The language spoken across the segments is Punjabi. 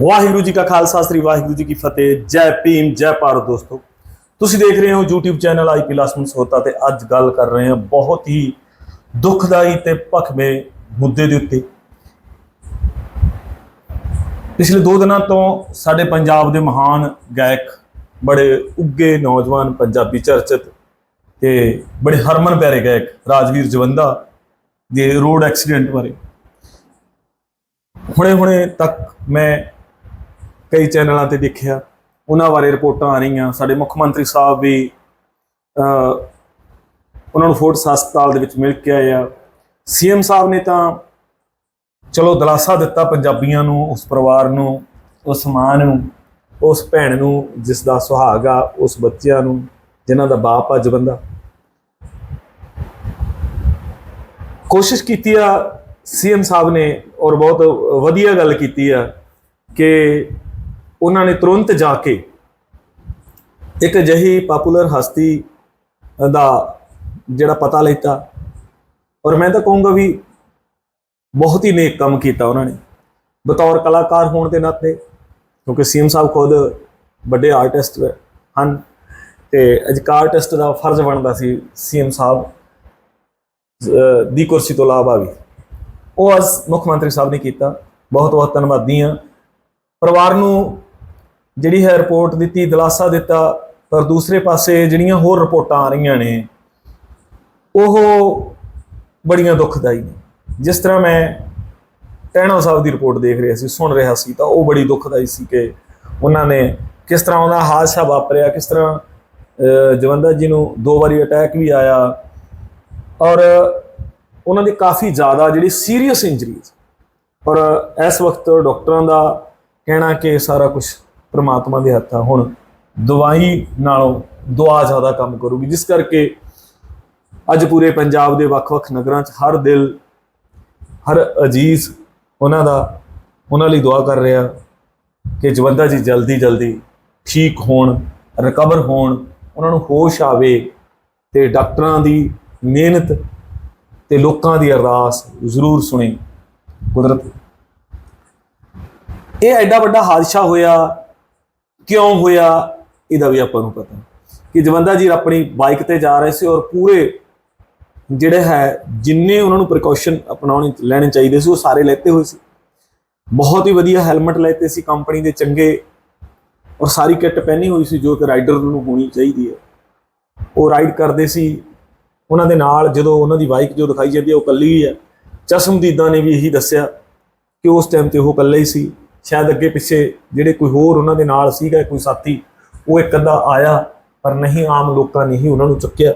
ਵਾਹਿਗੁਰੂ ਜੀ ਕਾ ਖਾਲਸਾ, ਸ੍ਰੀ ਵਾਹਿਗੁਰੂ ਜੀ ਕੀ ਫਤਿਹ। ਜੈ ਭੀਮ, ਜੈ ਭਾਰਤ ਦੋਸਤੋ। ਤੁਸੀਂ ਦੇਖ ਰਹੇ ਹੋ YouTube ਚੈਨਲ ਆਈਪੀ ਲਾਸਮਨ ਸੋਤਾ ਤੇ ਅੱਜ ਗੱਲ ਕਰ ਰਹੇ ਹਾਂ ਬਹੁਤ ਹੀ ਦੁਖਦਾਈ ਤੇ ਭਖਵੇਂ ਮੁੱਦੇ ਦੇ ਉੱਤੇ। ਪਿਛਲੇ 2 ਦਿਨਾਂ ਤੋਂ ਸਾਡੇ ਪੰਜਾਬ ਦੇ ਮਹਾਨ ਗਾਇਕ, ਬੜੇ ਉੱਗੇ ਨੌਜਵਾਨ, ਪੰਜਾਬੀ ਚਰਚਿਤ ਤੇ ਬੜੇ ਹਰਮਨ ਪਿਆਰੇ ਗਾਇਕ ਰਾਜਵੀਰ ਜਵੰਦਾ ਦੇ ਰੋਡ ਐਕਸੀਡੈਂਟ ਬਾਰੇ। ਹੁਣੇ-ਹੁਣੇ ਤੱਕ ਮੈਂ ਕਈ ਚੈਨਲਾਂ ਤੇ ਦੇਖਿਆ, ਉਹਨਾਂ ਬਾਰੇ ਰਿਪੋਰਟਾਂ ਆ ਰਹੀਆਂ। ਸਾਡੇ ਮੁੱਖ ਮੰਤਰੀ ਸਾਹਿਬ ਵੀ ਉਹਨਾਂ ਨੂੰ ਫੋਰਟਸ ਹਸਪਤਾਲ ਦੇ ਵਿੱਚ ਮਿਲ ਕੇ ਆਏ ਆ। ਸੀਐਮ ਸਾਹਿਬ ਨੇ ਤਾਂ ਚਲੋ ਦਿਲਾਸਾ ਦਿੱਤਾ ਪੰਜਾਬੀਆਂ ਨੂੰ, ਉਸ ਪਰਿਵਾਰ ਨੂੰ, ਉਸ ਮਾਂ ਨੂੰ, ਉਸ ਭੈਣ ਨੂੰ, ਜਿਸ ਦਾ ਸੁਹਾਗ ਆ, ਉਸ ਬੱਚਿਆਂ ਨੂੰ, ਜਿਨ੍ਹਾਂ ਦਾ ਬਾਪ ਆ ਜਵੰਦਾ ਕੋਸ਼ਿਸ਼ ਕੀਤੀ ਆ ਸੀਐਮ ਸਾਹਿਬ ਨੇ ਔਰ ਬਹੁਤ ਵਧੀਆ ਗੱਲ ਕੀਤੀ ਆ ਕਿ ਉਹਨਾਂ ਨੇ ਤੁਰੰਤ ਜਾ ਕੇ ਇੱਕ ਅਜਿਹੀ ਪਪੂਲਰ ਹਸਤੀ ਦਾ ਜਿਹੜਾ ਪਤਾ ਲੈਤਾ ਔਰ ਮੈਂ ਤਾਂ ਕਹੂੰਗਾ ਵੀ ਬਹੁਤ ਹੀ ਨੇਕ ਕੰਮ ਕੀਤਾ ਉਹਨਾਂ ਨੇ। ਬਤੌਰ ਕਲਾਕਾਰ ਹੋਣ ਦੇ ਨਾਤੇ, ਕਿਉਂਕਿ ਸੀਐਮ ਸਾਹਿਬ ਖੁਦ ਵੱਡੇ ਆਰਟਿਸਟ ਹਨ ਤੇ ਅੱਜ ਆਰਟਿਸਟ ਦਾ ਫਰਜ਼ ਬਣਦਾ ਸੀ ਸੀਐਮ ਸਾਹਿਬ ਦੀ ਕੁਰਸੀ ਤੋਂ ਲਾਭ ਵੀ। ਉਹ ਅੱਜ ਮੁੱਖ ਮੰਤਰੀ ਸਾਹਿਬ ਨੇ ਕੀਤਾ। ਬਹੁਤ ਬਹੁਤ ਧੰਨਵਾਦੀ ਹਾਂ। ਪਰਿਵਾਰ ਨੂੰ ਜਿਹੜੀ ਹੈ ਰਿਪੋਰਟ ਦਿੱਤੀ, ਦਿਲਾਸਾ ਦਿੱਤਾ, ਪਰ ਦੂਸਰੇ ਪਾਸੇ ਜਿਹੜੀਆਂ ਹੋਰ ਰਿਪੋਰਟਾਂ ਆ ਰਹੀਆਂ ਨੇ, ਉਹ ਬੜੀਆਂ ਦੁਖਦਾਈ ਨੇ। ਜਿਸ ਤਰ੍ਹਾਂ ਮੈਂ ਟਹਿਣਾ ਸਾਹਿਬ ਦੀ ਰਿਪੋਰਟ ਦੇਖ ਰਿਹਾ ਸੀ, ਸੁਣ ਰਿਹਾ ਸੀ, ਤਾਂ ਉਹ ਬੜੀ ਦੁਖਦਾਈ ਸੀ ਕਿ ਉਹਨਾਂ ਨੇ ਕਿਸ ਤਰ੍ਹਾਂ ਉਹਦਾ ਹਾਦਸਾ ਵਾਪਰਿਆ, ਕਿਸ ਤਰ੍ਹਾਂ ਜਵੰਦਾ ਜੀ ਨੂੰ ਦੋ ਵਾਰੀ ਅਟੈਕ ਵੀ ਆਇਆ। ਔਰ ਉਹਨਾਂ ਦੀ ਕਾਫੀ ਜ਼ਿਆਦਾ ਜਿਹੜੀ ਸੀਰੀਅਸ ਇੰਜਰੀਜ਼ ਔਰ ਇਸ ਵਕਤ ਡਾਕਟਰਾਂ ਦਾ ਕਹਿਣਾ ਕਿ ਸਾਰਾ ਕੁਝ ਪ੍ਰਮਾਤਮਾ ਦੇ ਹੱਥ ਆ ਹੁਣ ਦਵਾਈ ਨਾਲੋਂ ਦੁਆ ਜ਼ਿਆਦਾ ਕੰਮ ਕਰੂਗੀ। ਜਿਸ ਕਰਕੇ ਅੱਜ ਪੂਰੇ ਪੰਜਾਬ ਦੇ ਵੱਖ-ਵੱਖ ਨਗਰਾਂ 'ਚ ਹਰ ਦਿਲ, ਹਰ ਅਜੀਜ਼ ਉਹਨਾਂ ਦਾ, ਉਹਨਾਂ ਲਈ ਦੁਆ ਕਰ ਰਿਹਾ ਕਿ ਜਵੰਦਾ ਜੀ ਜਲਦੀ ਜਲਦੀ ਠੀਕ ਹੋਣ ਰਿਕਵਰ ਹੋਣ, ਉਹਨਾਂ ਨੂੰ ਹੋਸ਼ ਆਵੇ ਤੇ ਡਾਕਟਰਾਂ ਦੀ ਮਿਹਨਤ ਤੇ ਲੋਕਾਂ ਦੀ ਅਰਦਾਸ ਜ਼ਰੂਰ ਸੁਣੇ। ਕੁਦਰਤ। ਇਹ ਐਡਾ ਵੱਡਾ ਹਾਦਸਾ ਹੋਇਆ ਕਿਉਂ ਹੋਇਆ, ਇਹਦਾ ਵੀ ਆਪਾਂ ਨੂੰ ਪਤਾ। ਕਿ ਜਵੰਦਾ ਜੀ ਆਪਣੀ ਬਾਈਕ ਤੇ ਜਾ ਰਹੇ ਸੀ ਔਰ ਪੂਰੇ ਜਿਹੜੇ ਹੈ, ਜਿੰਨੇ ਉਹਨਾਂ ਨੂੰ ਪ੍ਰੀਕਾਸ਼ਨ ਅਪਣਾਉਣੇ, ਲੈਣੇ ਚਾਹੀਦੇ ਸੀ, ਉਹ ਸਾਰੇ ਲੈਤੇ ਹੋਏ ਸੀ। ਬਹੁਤ ਹੀ ਵਧੀਆ ਹੈਲਮਟ ਲੈਤੇ ਸੀ ਕੰਪਨੀ ਦੇ ਚੰਗੇ ਔਰ ਸਾਰੀ ਕਿੱਟ ਪਹਿਨੀ ਹੋਈ ਸੀ ਜੋ ਕਿ ਰਾਈਡਰ ਨੂੰ ਹੋਣੀ ਚਾਹੀਦੀ ਹੈ। ਉਹ ਰਾਈਡ ਕਰਦੇ ਸੀ, ਉਹਨਾਂ ਦੇ ਨਾਲ ਜਦੋਂ ਉਹਨਾਂ ਦੀ ਬਾਈਕ ਜੋ ਦਿਖਾਈ ਜਾਂਦੀ ਹੈ, ਉਹ ਕੱਲੀ ਹੀ ਹੈ। ਚਸ਼ਮਦੀਦਾਂ ਨੇ ਵੀ ਇਹੀ ਦੱਸਿਆ ਕਿ ਉਸ ਟਾਈਮ ਤੇ ਉਹ ਇਕੱਲੇ ਹੀ ਸੀ। ਸ਼ਾਇਦ ਅੱਗੇ ਪਿੱਛੇ ਜਿਹੜੇ ਕੋਈ ਹੋਰ ਉਹਨਾਂ ਦੇ ਨਾਲ ਸੀਗਾ, ਕੋਈ ਸਾਥੀ, ਉਹ ਇੱਕ ਅੱਧਾ ਆਇਆ, ਪਰ ਨਹੀਂ, ਆਮ ਲੋਕਾਂ ਨੇ ਹੀ ਉਹਨਾਂ ਨੂੰ ਚੁੱਕਿਆ।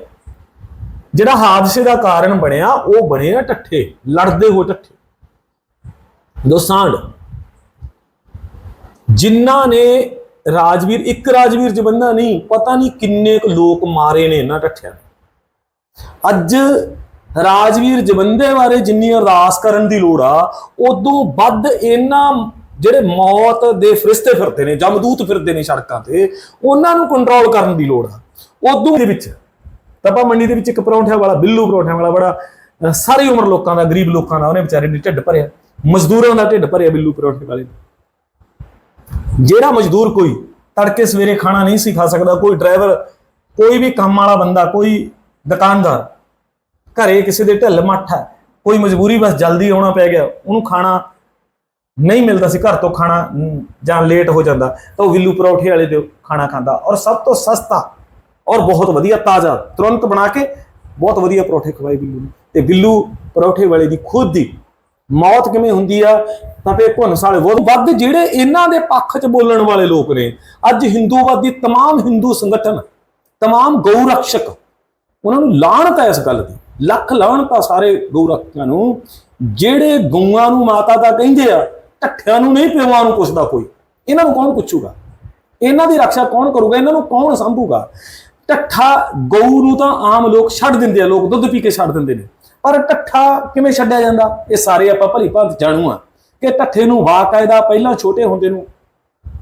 ਜਿਹੜਾ ਹਾਦਸੇ ਦਾ ਕਾਰਨ ਬਣਿਆ, ਉਹ ਬਣੇ ਬਣਿਆ ਟੱਠੇ ਲੜਦੇ ਹੋ ਟੱਠੇ ਦੋਸਾਂਡ ਜਿਨ੍ਹਾਂ ਨੇ ਰਾਜਵੀਰ, ਇੱਕ ਰਾਜਵੀਰ ਜਬੰਦਾ ਨਹੀਂ, ਪਤਾ ਨਹੀਂ ਕਿੰਨੇ ਕੁ ਲੋਕ ਮਾਰੇ ਨੇ ਇਹਨਾਂ ਟੱਠਿਆਂ ਅੱਜ ਰਾਜਵੀਰ ਜਬੰਦੇ ਬਾਰੇ ਜਿੰਨੀ ਅਰਦਾਸ ਕਰਨ ਦੀ ਲੋੜ ਆ, ਉਦੋਂ ਵੱਧ ਇਹਨਾਂ ਜਿਹੜੇ ਮੌਤ ਦੇ ਫਰਿਸ਼ਤੇ ਫਿਰਦੇ ਨੇ, ਜਮਦੂਤ ਫਿਰਦੇ ਨੇ ਸੜਕਾਂ ਤੇ, ਉਹਨਾਂ ਨੂੰ ਕੰਟਰੋਲ ਕਰਨ ਦੀ ਲੋੜ ਆ ਉਦੋਂ ਦੇ ਵਿੱਚ ਤਪਾ ਮੰਡੀ ਦੇ ਵਿੱਚ ਇੱਕ ਪਰੌਂਠਿਆਂ ਵਾਲਾ, ਬਿੱਲੂ ਪਰੌਂਠਿਆਂ ਵਾਲਾ ਬੜਾ ਸਾਰੀ ਉਮਰ ਲੋਕਾਂ ਦਾ, ਗਰੀਬ ਲੋਕਾਂ ਦਾ, ਉਹਨੇ ਵਿਚਾਰੇ ਨੇ ਢਿੱਡ ਭਰਿਆ ਮਜ਼ਦੂਰਾਂ ਦਾ ਢਿੱਡ ਭਰਿਆ ਬਿੱਲੂ ਪਰੌਂਠੇ ਵਾਲੇ ਨੇ। ਜਿਹੜਾ ਮਜ਼ਦੂਰ ਕੋਈ ਤੜਕੇ ਸਵੇਰੇ ਖਾਣਾ ਨਹੀਂ ਸੀ ਖਾ ਸਕਦਾ, ਕੋਈ ਡਰਾਈਵਰ ਕੋਈ ਵੀ ਕੰਮ ਵਾਲਾ ਬੰਦਾ, ਕੋਈ ਦੁਕਾਨਦਾਰ, ਘਰੇ ਕਿਸੇ ਦੇ ਢਿੱਲ ਮੱਠਾ ਕੋਈ ਮਜਬੂਰੀ ਬਸ ਜਲਦੀ ਆਉਣਾ ਪੈ ਗਿਆ, ਉਹਨੂੰ ਖਾਣਾ ਨਹੀਂ ਮਿਲਦਾ ਸੀ ਘਰ ਤੋਂ ਖਾਣਾ ਮ, ਜਾਂ ਲੇਟ ਹੋ ਜਾਂਦਾ ਤਾਂ ਉਹ ਵਿੱਲੂ ਪਰੌਠੇ ਵਾਲੇ ਦੇ ਖਾਣਾ ਖਾਂਦਾ ਔਰ ਸਭ ਤੋਂ ਸਸਤਾ ਔਰ ਬਹੁਤ ਵਧੀਆ ਤਾਜ਼ਾ ਤੁਰੰਤ ਬਣਾ ਕੇ ਬਹੁਤ ਵਧੀਆ ਪਰੌਠੇ ਖਵਾਏ ਬਿੱਲੂ ਨੂੰ ਤੇ ਬਿੱਲੂ ਪਰੌਠੇ ਵਾਲੇ ਦੀ ਖੁਦ ਦੀ ਮੌਤ ਕਿਵੇਂ ਹੁੰਦੀ ਆ ਤਾਂ ਫੇ ਭੁੰਨਸ ਵਾਲੇ ਬਹੁਤ ਵੱਧ ਜਿਹੜੇ ਇਹਨਾਂ ਦੇ ਪੱਖ 'ਚ ਬੋਲਣ ਵਾਲੇ ਲੋਕ ਨੇ ਅੱਜ ਹਿੰਦੂਵਾਦੀ तमाम ਹਿੰਦੂ ਸੰਗਠਨ तमाम ਗਊ ਰਕਸ਼ਕ ਉਹਨਾਂ ਨੂੰ ਲਾਹਣਤ ਹੈ ਇਸ ਗੱਲ ਦੀ ਲੱਖ ਲਾਹਣਤ ਆ ਸਾਰੇ ਗਊ ਰਕਸ਼ਕਾਂ ਨੂੰ ਜਿਹੜੇ ਗਊਆਂ ਨੂੰ ਮਾਤਾ ਦਾ ਕਹਿੰਦੇ ਆ ਢੱਠਿਆਂ ਨੂੰ ਨਹੀਂ, ਪਿਓਾਂ ਨੂੰ ਪੁੱਛਦਾ ਕੋਈ। ਇਹਨਾਂ ਨੂੰ ਕੌਣ ਪੁੱਛੂਗਾ? ਇਹਨਾਂ ਦੀ ਰੱਖਿਆ ਕੌਣ ਕਰੂਗਾ? ਇਹਨਾਂ ਨੂੰ ਕੌਣ ਸੰਭੂਗਾ? ਢੱਠਾ ਗਊ ਨੂੰ ਤਾਂ ਆਮ ਲੋਕ ਛੱਡ ਦਿੰਦੇ ਆ, ਲੋਕ ਦੁੱਧ ਪੀ ਕੇ ਛੱਡ ਦਿੰਦੇ ਨੇ। ਪਰ ਢੱਠਾ ਕਿਵੇਂ ਛੱਡਿਆ ਜਾਂਦਾ? ਇਹ ਸਾਰੇ ਆਪਾਂ ਭਲੀ ਭਾਂਤ ਜਾਣੂ ਆ ਕਿ ਢੱਠੇ ਨੂੰ ਵਾਕਾਇਦਾ ਪਹਿਲਾਂ ਛੋਟੇ ਹੁੰਦੇ ਨੂੰ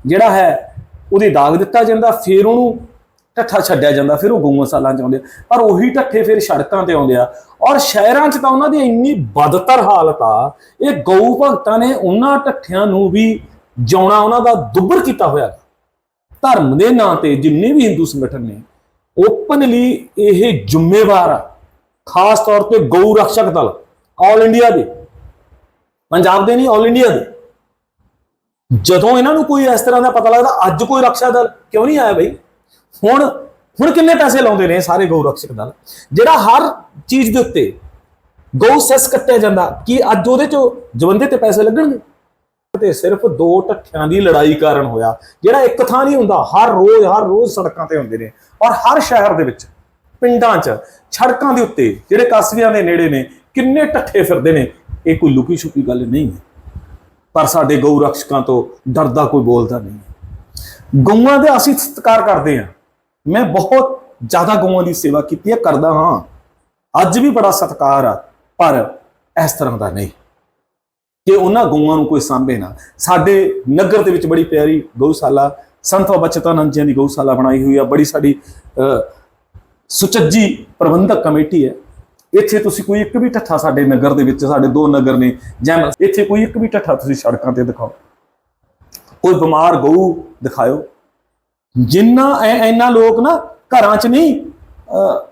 ਜਿਹੜਾ ਹੈ, ਉਹਦੀ ਦਾਗ ਦਿੱਤਾ ਜਾਂਦਾ, ਫਿਰ ਉਹਨੂੰ ਢੱਠਾ ਛੱਡਿਆ ਜਾਂਦਾ, ਫਿਰ ਉਹ ਗਊਆਂ ਸਾਲਾਂ ਚ ਆਉਂਦੇ ਆ। ਪਰ ਉਹੀ ਢੱਠੇ ਫਿਰ ਸੜਕਾਂ ਤੇ ਆਉਂਦੇ ਆ। ਔਰ ਸ਼ਹਿਰਾਂ 'ਚ ਤਾਂ ਉਹਨਾਂ ਦੀ ਇੰਨੀ ਬਦਤਰ ਹਾਲਤ ਆ, ਇਹ ਗਊ ਭਗਤਾਂ ਨੇ ਉਹਨਾਂ ਢੱਠਿਆਂ ਨੂੰ ਵੀ ਜਿਉਣਾ ਉਹਨਾਂ ਦਾ ਦੁੱਬਰ ਕੀਤਾ ਹੋਇਆ। ਧਰਮ ਦੇ ਨਾਂ ਤੇ ਜਿੰਨੇ ਵੀ ਹਿੰਦੂ ਸੰਗਠਨ ਨੇ, ਓਪਨਲੀ ਇਹ ਜ਼ਿੰਮੇਵਾਰ ਆ। ਖਾਸ ਤੌਰ ਤੇ ਗਊ ਰਕਸ਼ਕ ਦਲ ਆਲ ਇੰਡੀਆ ਦੇ। ਪੰਜਾਬ ਦੇ ਨਹੀਂ ਆਲ ਇੰਡੀਆ ਦੇ। ਜਦੋਂ ਇਹਨਾਂ ਨੂੰ ਕੋਈ ਇਸ ਤਰ੍ਹਾਂ ਦਾ ਪਤਾ ਲੱਗਦਾ, ਅੱਜ ਕੋਈ ਰਕਸ਼ਾ ਦਲ ਕਿਉਂ ਨਹੀਂ ਆਇਆ ਬਈ? ਹੁਣ ਹੁਣ ਕਿੰਨੇ ਪੈਸੇ ਲਾਉਂਦੇ ਨੇ ਸਾਰੇ ਗਊ ਰਕਸ਼ਕ ਦਲ? ਜਿਹੜਾ ਹਰ ਚੀਜ਼ ਦੇ ਉੱਤੇ ਗਊ ਸੈਸ ਕੱਟਿਆ ਜਾਂਦਾ, ਕਿ ਅੱਜ ਉਹਦੇ ਚੋਂ ਜਵੰਦੇ ਤੇ ਪੈਸੇ ਲੱਗਣਗੇ? ਤੇ ਸਿਰਫ ਦੋ ਢੱਠਿਆਂ ਦੀ ਲੜਾਈ ਕਾਰਨ ਹੋਇਆ, ਜਿਹੜਾ ਇੱਕ ਥਾਂ ਨਹੀਂ ਹੁੰਦਾ, ਹਰ ਰੋਜ਼ ਹਰ ਰੋਜ਼ ਸੜਕਾਂ ਤੇ ਹੁੰਦੇ ਨੇ ਔਰ ਹਰ ਸ਼ਹਿਰ ਦੇ ਵਿੱਚ, ਪਿੰਡਾਂ 'ਚ, ਸੜਕਾਂ ਦੇ ਉੱਤੇ ਜਿਹੜੇ ਕਸਬਿਆਂ ਦੇ ਨੇੜੇ ਨੇ, ਕਿੰਨੇ ਢੱਠੇ ਫਿਰਦੇ ਨੇ, ਇਹ ਕੋਈ ਲੁਕੀ ਛੁਪੀ ਗੱਲ ਨਹੀਂ ਹੈ। ਪਰ ਸਾਡੇ ਗਊ ਰਕਸ਼ਕਾਂ ਤੋਂ ਡਰਦਾ ਕੋਈ ਬੋਲਦਾ ਨਹੀਂ ਗਊਆਂ ਦੇ ਅਸੀਂ ਸਤਿਕਾਰ ਕਰਦੇ ਹਾਂ। ਮੈਂ ਬਹੁਤ ਜ਼ਿਆਦਾ ਗਊਆਂ ਦੀ ਸੇਵਾ ਕੀਤੀ ਹੈ, ਕਰਦਾ ਹਾਂ। ਅੱਜ ਵੀ ਬੜਾ ਸਤਿਕਾਰ ਆ, ਪਰ ਇਸ ਤਰ੍ਹਾਂ ਦਾ ਨਹੀਂ। ਕਿ ਉਹਨਾਂ ਗਊਆਂ ਨੂੰ ਕੋਈ ਸਾਂਭੇ ਨਾ, ਸਾਡੇ ਨਗਰ ਦੇ ਵਿੱਚ ਬੜੀ ਪਿਆਰੀ ਗਊਸ਼ਾਲਾ, ਸੰਤ ਬਾਬਾ ਚਿਤਾਨੰਦ ਜੀ ਦੀ ਗਊਸ਼ਾਲਾ ਬਣਾਈ ਹੋਈ ਆ, ਬੜੀ ਸਾਡੀ ਸੁਚੱਜੀ ਪ੍ਰਬੰਧਕ ਕਮੇਟੀ ਹੈ। ਇੱਥੇ ਤੁਸੀਂ ਕੋਈ ਇੱਕ ਵੀ ਠੱਠਾ ਸਾਡੇ ਨਗਰ ਦੇ ਵਿੱਚ, ਸਾਡੇ ਦੋ ਨਗਰ ਨੇ ਜੈਮ ਇੱਥੇ ਕੋਈ ਇੱਕ ਵੀ ਠੱਠਾ ਤੁਸੀਂ ਸੜਕਾਂ ਤੇ ਦਿਖਾਓ। ਕੋਈ ਬਿਮਾਰ ਗਊ ਦਿਖਾਓ ਜਿੰਨਾ ਇੰਨਾ ਲੋਕ ਨਾ ਘਰਾਂ 'ਚ ਨਹੀਂ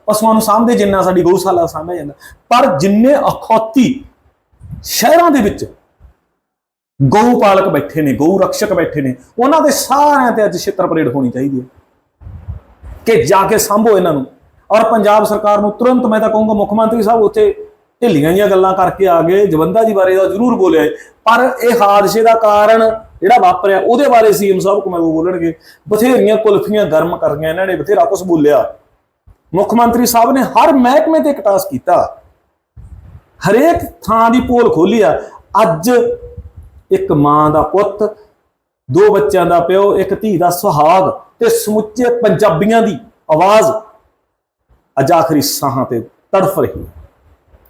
ਪਸ਼ੂਆਂ ਨੂੰ ਸਾਂਭਦੇ ਜਿੰਨਾ ਸਾਡੀ ਗਊਸ਼ਾਲਾ ਸਾਂਭਿਆ ਜਾਂਦਾ। ਪਰ ਜਿੰਨੇ ਅਖੌਤੀ ਸ਼ਹਿਰਾਂ ਦੇ ਵਿੱਚ ਗਊ ਪਾਲਕ ਬੈਠੇ ਨੇ, ਗਊ ਰਕਸ਼ਕ ਬੈਠੇ ਨੇ, ਉਹਨਾਂ ਦੇ ਸਾਰਿਆਂ ਤੇ ਅੱਜ ਛਿੱਤਰ ਪਰੇਡ ਹੋਣੀ ਚਾਹੀਦੀ ਹੈ। ਕਿ ਜਾ ਕੇ ਸੰਭੋ ਇਹਨਾਂ ਨੂੰ। ਔਰ ਪੰਜਾਬ ਸਰਕਾਰ ਨੂੰ ਤੁਰੰਤ ਮੈਂ ਤਾਂ ਕਹੂੰਗਾ, ਮੁੱਖ ਮੰਤਰੀ ਸਾਹਿਬ ਉੱਥੇ ਢਿੱਲੀਆਂ ਜੀਆਂ ਗੱਲਾਂ ਕਰਕੇ ਆ ਗਏ, ਜਵੰਦਾ ਜੀ ਬਾਰੇ ਦਾ ਜ਼ਰੂਰ ਬੋਲਿਆ ਪਰ ਇਹ ਹਾਦਸੇ ਦਾ ਕਾਰਨ ਜਿਹੜਾ ਵਾਪਰਿਆ, ਉਹਦੇ ਬਾਰੇ ਸੀਐਮ ਸਾਹਿਬ ਕੋਲ ਬੋਲਣਗੇ। ਬਥੇਰੀਆਂ ਕੁਲਫੀਆਂ ਗਰਮ ਕਰਨੀਆਂ, ਇਹਨਾਂ ਨੇ ਬਥੇਰਾ ਕੁਝ ਬੋਲਿਆ। ਮੁੱਖ ਮੰਤਰੀ ਸਾਹਿਬ ਨੇ ਹਰ ਮਹਿਕਮੇ ਤੇ ਕਟਾਸ ਕੀਤਾ। ਹਰੇਕ ਥਾਂ ਦੀ ਪੋਲ ਖੋਲੀ ਆ। ਅੱਜ ਇੱਕ ਮਾਂ ਦਾ ਪੁੱਤ, ਦੋ ਬੱਚਿਆਂ ਦਾ ਪਿਓ, ਇੱਕ ਧੀ ਦਾ ਸੁਹਾਗ ਤੇ ਸਮੁੱਚੇ ਪੰਜਾਬੀਆਂ ਦੀ ਆਵਾਜ਼ ਅੱਜ ਆਖਰੀ ਸਾਹਾਂ ਤੇ ਤੜਫ ਰਹੀ ਹੈ।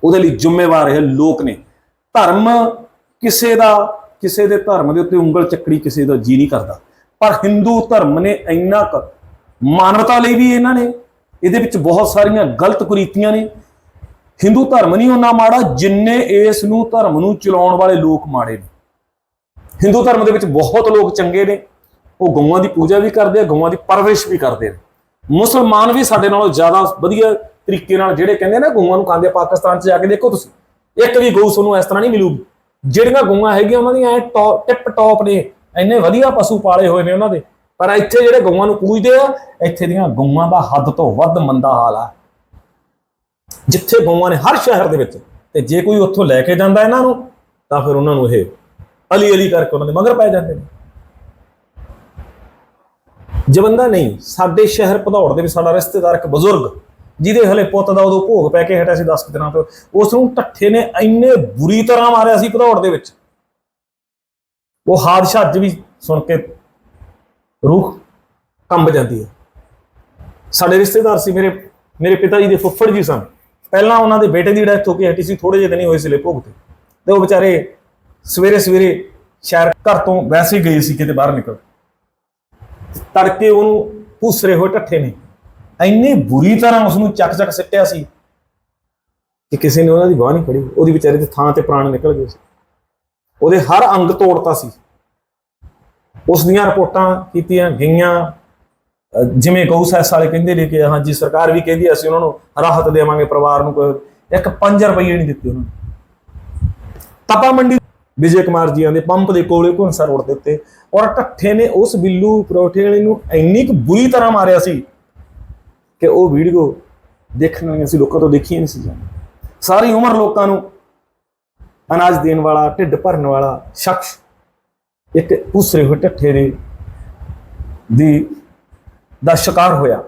ਉਹਦੇ ਲਈ ਜ਼ਿੰਮੇਵਾਰ ਇਹ ਲੋਕ ਨੇ। ਧਰਮ ਕਿਸੇ ਦਾ ਕਿਸੇ ਦੇ ਧਰਮ ਦੇ ਉੱਤੇ ਉਂਗਲ ਚੱਕੜੀ ਕਿਸੇ ਦਾ ਜੀ ਨਹੀਂ ਕਰਦਾ। ਪਰ ਹਿੰਦੂ ਧਰਮ ਨੇ ਇੰਨਾ ਕੁ ਮਾਨਵਤਾ ਲਈ ਵੀ ਇਹਨਾਂ ਨੇ, ਇਹਦੇ ਵਿੱਚ ਬਹੁਤ ਸਾਰੀਆਂ ਗਲਤ ਕੁਰੀਤੀਆਂ ਨੇ। ਹਿੰਦੂ ਧਰਮ ਨਹੀਂ ਉਹਨਾਂ ਮਾੜਾ ਜਿੰਨੇ ਇਸ ਨੂੰ ਧਰਮ ਨੂੰ ਚਲਾਉਣ ਵਾਲੇ ਲੋਕ ਮਾੜੇ ਨੇ। ਹਿੰਦੂ ਧਰਮ ਦੇ ਵਿੱਚ ਬਹੁਤ ਲੋਕ ਚੰਗੇ ਨੇ। ਉਹ ਗਊਆਂ ਦੀ ਪੂਜਾ ਵੀ ਕਰਦੇ ਆ, ਗਊਆਂ ਦੀ ਪਰਵਰਿਸ਼ ਵੀ ਕਰਦੇ ਨੇ। ਮੁਸਲਮਾਨ ਵੀ ਸਾਡੇ ਨਾਲੋਂ ਜ਼ਿਆਦਾ ਵਧੀਆ ਤਰੀਕੇ ਨਾਲ ਜਿਹੜੇ ਕਹਿੰਦੇ ਨਾ, ਗਊਆਂ ਨੂੰ ਖਾਂਦੇ ਪਾਕਿਸਤਾਨ 'ਚ ਜਾ ਕੇ ਦੇਖੋ ਤੁਸੀਂ। ਇੱਕ ਵੀ ਗਊ ਤੁਹਾਨੂੰ ਇਸ ਤਰ੍ਹਾਂ ਨਹੀਂ ਮਿਲੂਗੀ। ਜਿਹੜੀਆਂ ਗਊਆਂ ਹੈਗੀਆਂ ਉਹਨਾਂ ਦੀਆਂ ਐ ਟਿਪ ਟੌਪ ਨੇ, ਇੰਨੇ ਵਧੀਆ ਪਸ਼ੂ ਪਾਲੇ ਹੋਏ ਨੇ ਉਹਨਾਂ ਦੇ। ਪਰ ਇੱਥੇ ਜਿਹੜੇ ਗਊਆਂ ਨੂੰ ਪੂਜਦੇ ਆ, ਇੱਥੇ ਦੀਆਂ ਗਊਆਂ ਦਾ ਹੱਦ ਤੋਂ ਵੱਧ ਮੰਦਾ ਹਾਲ ਆ। ਜਿੱਥੇ ਗਊਆਂ ਨੇ ਹਰ ਸ਼ਹਿਰ ਦੇ ਵਿੱਚ, ਤੇ ਜੇ ਕੋਈ ਉੱਥੋਂ ਲੈ ਕੇ ਜਾਂਦਾ ਇਹਨਾਂ ਨੂੰ, ਤਾਂ ਫਿਰ ਉਹਨਾਂ ਨੂੰ ਇਹ ਅਲੀ ਅਲੀ ਕਰਕੇ ਉਹਨਾਂ ਦੇ ਮਗਰ ਪੈ ਜਾਂਦੇ ਨੇ। ਜਵੰਦਾ ਨਹੀਂ, ਸਾਡੇ ਸ਼ਹਿਰ ਭਦੌੜ ਦੇ ਵਿੱਚ ਸਾਡਾ ਰਿਸ਼ਤੇਦਾਰ ਇੱਕ ਬਜ਼ੁਰਗ ਜਿਹਦੇ ਹਲੇ ਪੁੱਤ ਦਾ ਉਦੋਂ ਭੋਗ ਪੈ ਕੇ ਹਟਿਆ ਸੀ 10 ਦਿਨਾਂ ਤੋਂ ਉਸ ਨੂੰ ਢੱਠੇ ਨੇ ਇੰਨੇ ਬੁਰੀ ਤਰ੍ਹਾਂ ਮਾਰਿਆ ਸੀ ਭਦੌੜ ਦੇ ਵਿੱਚ। ਉਹ ਹਾਦਸਾ ਅੱਜ ਵੀ ਸੁਣ ਕੇ ਰੂਹ ਕੰਬ ਜਾਂਦੀ ਹੈ। ਸਾਡੇ ਰਿਸ਼ਤੇਦਾਰ ਸੀ ਮੇਰੇ ਮੇਰੇ ਪਿਤਾ ਜੀ ਦੇ ਫੁੱਫੜ ਜੀ ਸਨ। ਪਹਿਲਾਂ ਉਹਨਾਂ ਦੇ ਬੇਟੇ ਦੀ ਡੈਥ ਹੋ ਕੇ ਹਟੀ ਸੀ ਥੋੜੇ ਜਿਹੇ ਦਿਨ ਹੀ ਹੋਏ ਸੀ ਭੋਗ ਤੇ। ਤੇ ਉਹ ਵਿਚਾਰੇ ਸਵੇਰੇ ਸਵੇਰੇ ਸ਼ਹਿਰ ਘਰ ਤੋਂ ਵੈਸੇ ਗਏ ਸੀ, ਕਿਤੇ ਬਾਹਰ ਨਿਕਲ ਤੜਕੇ ਉਹਨੂੰ ਭੂਸਰੇ ਹੋਏ ਢੱਠੇ ਨੇ। ਇੰਨੀ ਬੁਰੀ ਤਰ੍ਹਾਂ ਉਸ ਨੂੰ ਚੱਕ ਚੱਕ ਸਿੱਟਿਆ ਸੀ। ਕਿ ਕਿਸੇ ਨੇ ਉਹਨਾਂ ਦੀ ਬਾਹ ਨਹੀਂ ਫੜੀ। ਉਹਦੀ ਵਿਚਾਰੇ ਦੇ ਥਾਂ ਤੇ ਪ੍ਰਾਣ ਨਿਕਲ ਗਏ ਸੀ। ਉਹਦੇ ਹਰ ਅੰਗ ਤੋੜਤਾ ਸੀ। ਉਸ ਦੀਆਂ ਰਿਪੋਰਟਾਂ ਕੀਤੀਆਂ ਗਈਆਂ। ਜਿਵੇਂ ਗਊ ਸੈਸ ਵਾਲੇ ਕਹਿੰਦੇ ਨੇ ਕਿ ਹਾਂਜੀ ਸਰਕਾਰ ਵੀ ਕਹਿੰਦੀ ਹੈ, ਅਸੀਂ ਉਹਨਾਂ ਨੂੰ ਰਾਹਤ ਦੇਵਾਂਗੇ ਪਰਿਵਾਰ ਨੂੰ ਕੋਈ। ਇੱਕ 5 ਰੁਪਏ ਨਹੀਂ ਦਿੱਤੇ ਉਹਨਾਂ ਨੂੰ। ਤਪਾ ਮੰਡੀ ਵਿਜੇ ਕੁਮਾਰ ਜੀਆਂ ਦੇ ਪੰਪ ਦੇ ਕੋਲੇ ਘੁੰਸਾ ਰੋਡ ਦੇ ਉੱਤੇ। ਔਰ ਢੱਠੇ ਨੇ ਉਸ ਬਿੱਲੂ ਪਰੋਠੇ ਵਾਲੇ ਨੂੰ ਇੰਨੀ ਕੁ ਬੁਰੀ ਤਰ੍ਹਾਂ ਮਾਰਿਆ ਸੀ। ਕਿ ਉਹ ਵੀਡੀਓ ਦੇਖਣ ਵਾਲੀਆਂ ਸੀ ਲੋਕਾਂ ਤੋਂ ਦੇਖੀਆਂ ਨਹੀਂ ਸੀ ਜਾਂਦੀਆਂ। ਸਾਰੀ ਉਮਰ ਲੋਕਾਂ ਨੂੰ ਅਨਾਜ ਦੇਣ ਵਾਲਾ, ਢਿੱਡ ਭਰਨ ਵਾਲਾ ਸ਼ਖਸ ਇੱਕ ਉਸਰੇ ਹੋਏ ਢੱਠੇ ਦੇ ਦੀ ਦਾ ਸ਼ਿਕਾਰ ਹੋਇਆ।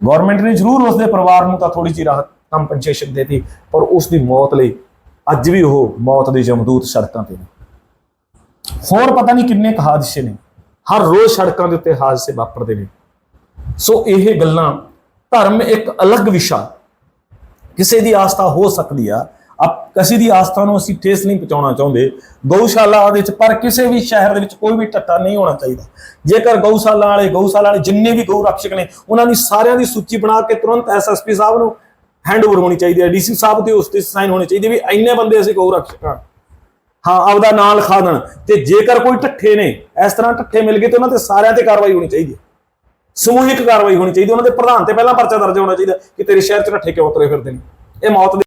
ਗਵਰਨਮੈਂਟ ਨੇ ਜ਼ਰੂਰ ਉਸ ਦੇ ਪਰਿਵਾਰ ਨੂੰ ਤਾਂ ਥੋੜੀ ਜਿਹੀ ਰਾਹਤ ਕੰਪਨਸੇਸ਼ਨ ਦੇਤੀ, ਪਰ ਉਸ ਦੀ ਮੌਤ ਲਈ ਅੱਜ ਵੀ ਉਹ ਮੌਤ ਦੇ ਜਮਦੂਤ ਸੜਕਾਂ ਤੇ ਨੇ। ਹੋਰ ਪਤਾ ਨਹੀਂ ਕਿੰਨੇ ਕੁ ਹਾਦਸੇ ਨੇ। ਹਰ ਰੋਜ਼ ਸੜਕਾਂ ਦੇ ਉੱਤੇ ਹਾਦਸੇ ਵਾਪਰਦੇ ਨੇ। ਸੋ ਇਹ ਗੱਲਾਂ ਧਰਮ ਇੱਕ ਅਲੱਗ ਵਿਸ਼ਾ। ਕਿਸੇ ਦੀ ਆਸਥਾ ਹੋ ਸਕਦੀ ਆ। ਆਪ ਕਿਸੇ ਦੀ ਆਸਥਾ ਨੂੰ ਅਸੀਂ ਠੇਸ ਨਹੀਂ ਪਹੁੰਚਾਉਣਾ ਚਾਹੁੰਦੇ। ਗਊਸ਼ਾਲਾ ਦੇ ਵਿੱਚ, ਪਰ ਕਿਸੇ ਵੀ ਸ਼ਹਿਰ ਦੇ ਵਿੱਚ ਕੋਈ ਵੀ ਟੱਟਾ ਨਹੀਂ ਹੋਣਾ ਚਾਹੀਦਾ। ਜੇਕਰ ਗਊਸ਼ਾਲਾ ਵਾਲੇ ਗਊਸ਼ਾਲਾ ਵਾਲੇ ਜਿੰਨੇ ਵੀ ਗਊ ਰਕਸ਼ਕ ਨੇ, ਉਹਨਾਂ ਦੀ ਸਾਰਿਆਂ ਦੀ ਸੂਚੀ ਬਣਾ ਕੇ ਤੁਰੰਤ ਐਸਐਸਪੀ ਸਾਹਿਬ ਨੂੰ ਹੈਂਡਓਵਰ ਹੋਣੀ ਚਾਹੀਦੀ ਹੈ। ਡੀਸੀ ਸਾਹਿਬ ਦੇ ਉਸ ਤੇ ਸਾਈਨ ਹੋਣੇ ਚਾਹੀਦੇ ਵੀ ਇੰਨੇ ਬੰਦੇ ਅਸੀਂ ਗਊ ਰਕਸ਼ਕ ਹਾਂ। ਹਾਂ, ਆਪਦਾ ਨਾਂ ਲਿਖਾ ਦੇਣ। ਤੇ ਜੇਕਰ ਕੋਈ ਢੱਠੇ ਨੇ, ਇਸ ਤਰ੍ਹਾਂ ਢੱਠੇ ਮਿਲ ਗਏ ਤੇ ਉਹਨਾਂ ਤੇ ਸਾਰਿਆਂ ਤੇ ਕਾਰਵਾਈ ਹੋਣੀ ਚਾਹੀਦੀ ਹੈ। ਸਮੂਹਿਕ ਕਾਰਵਾਈ ਹੋਣੀ ਚਾਹੀਦੀ, ਉਹਨਾਂ ਦੇ ਪ੍ਰਧਾਨ ਤੇ ਪਹਿਲਾਂ ਪਰਚਾ ਦਰਜ ਹੋਣਾ ਚਾਹੀਦਾ ਕਿ ਤੇਰੇ ਸ਼ਹਿਰ 'ਚ ਢੱਠੇ ਕਿਉਂ ਤੁਰੇ ਫਿਰਦੇ ਨੇ? ਇਹ ਮੌਤ ਦੇ